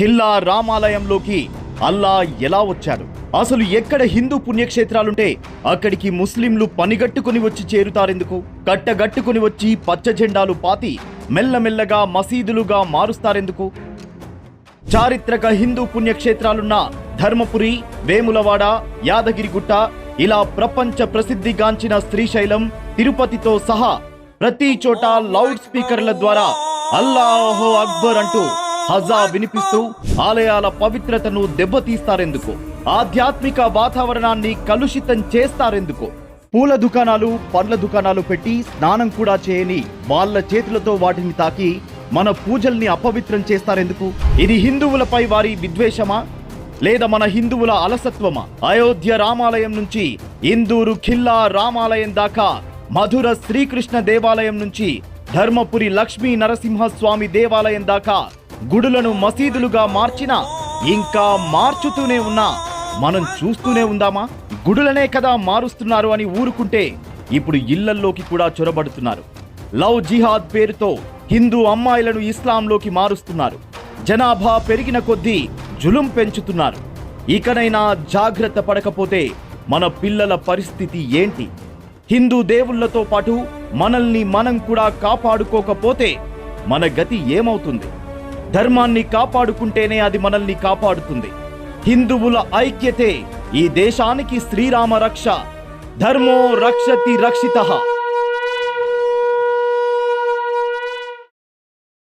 ఖిల్లా రామాలయంలోకి అల్లా ఎలా వచ్చాడు? అసలు ఎక్కడ హిందూ పుణ్యక్షేత్రాలుంటే అక్కడికి ముస్లింలు పనిగట్టుకుని వచ్చి చేరుతారెందుకు? కట్టగట్టుకుని వచ్చి పచ్చ జెండాలు పాతి మెల్లమెల్లగా మసీదులుగా మారుస్తారెందుకు? చారిత్రక హిందూ పుణ్యక్షేత్రాలున్న ధర్మపురి వేములవాడ యాదగిరిగుట్ట ఇలా ప్రపంచ ప్రసిద్ధిగాంచిన శ్రీశైలం తిరుపతితో సహా ప్రతి చోట లౌడ్ స్పీకర్ల ద్వారా అల్లాహో అక్బర్ అంటూ హజా వినిపిస్తూ ఆలయాల పవిత్రతను దెబ్బతీస్తారెందుకు? ఆధ్యాత్మిక వాతావరణాన్ని కలుషితం చేస్తారెందుకు? పూల దుకాణాలు పండ్ల దుకాణాలు పెట్టి స్నానం కూడా చేయని వాళ్ళ చేతులతో వాటిని తాకి మన పూజల్ని అపవిత్రం చేస్తారెందుకు? ఇది హిందువులపై వారి విద్వేషమా? లేదా మన హిందువుల అలసత్వమా? అయోధ్య రామాలయం నుంచి ఇందూరు ఖిల్లా రామాలయం దాకా మధుర శ్రీకృష్ణ దేవాలయం నుంచి ధర్మపురి లక్ష్మీ నరసింహస్వామి దేవాలయం దాకా గుడులను మసీదులుగా మార్చినా ఇంకా మార్చుతూనే ఉన్నా. మనం చూస్తూనే ఉందామా? గుడులనే కదా మారుస్తున్నారు అని ఊరుకుంటే ఇప్పుడు ఇళ్ళల్లోకి కూడా చొరబడుతున్నారు. లవ్ జిహాద్ పేరుతో హిందూ అమ్మాయిలను ఇస్లాంలోకి మారుస్తున్నారు. జనాభా పెరిగిన కొద్దీ జులుం పెంచుతున్నారు. ఇకనైనా జాగ్రత్త పడకపోతే మన పిల్లల పరిస్థితి ఏంటి? హిందూ దేవుళ్ళతో పాటు మనల్ని మనం కూడా కాపాడుకోకపోతే మన గతి ఏమవుతుంది? ధర్మాన్ని కాపాడుకుంటేనే అది మనల్ని కాపాడుతుంది. హిందువుల ఐక్యతే ఈ దేశానికి శ్రీరామ రక్ష ధర్మో రక్షతి రక్షిత.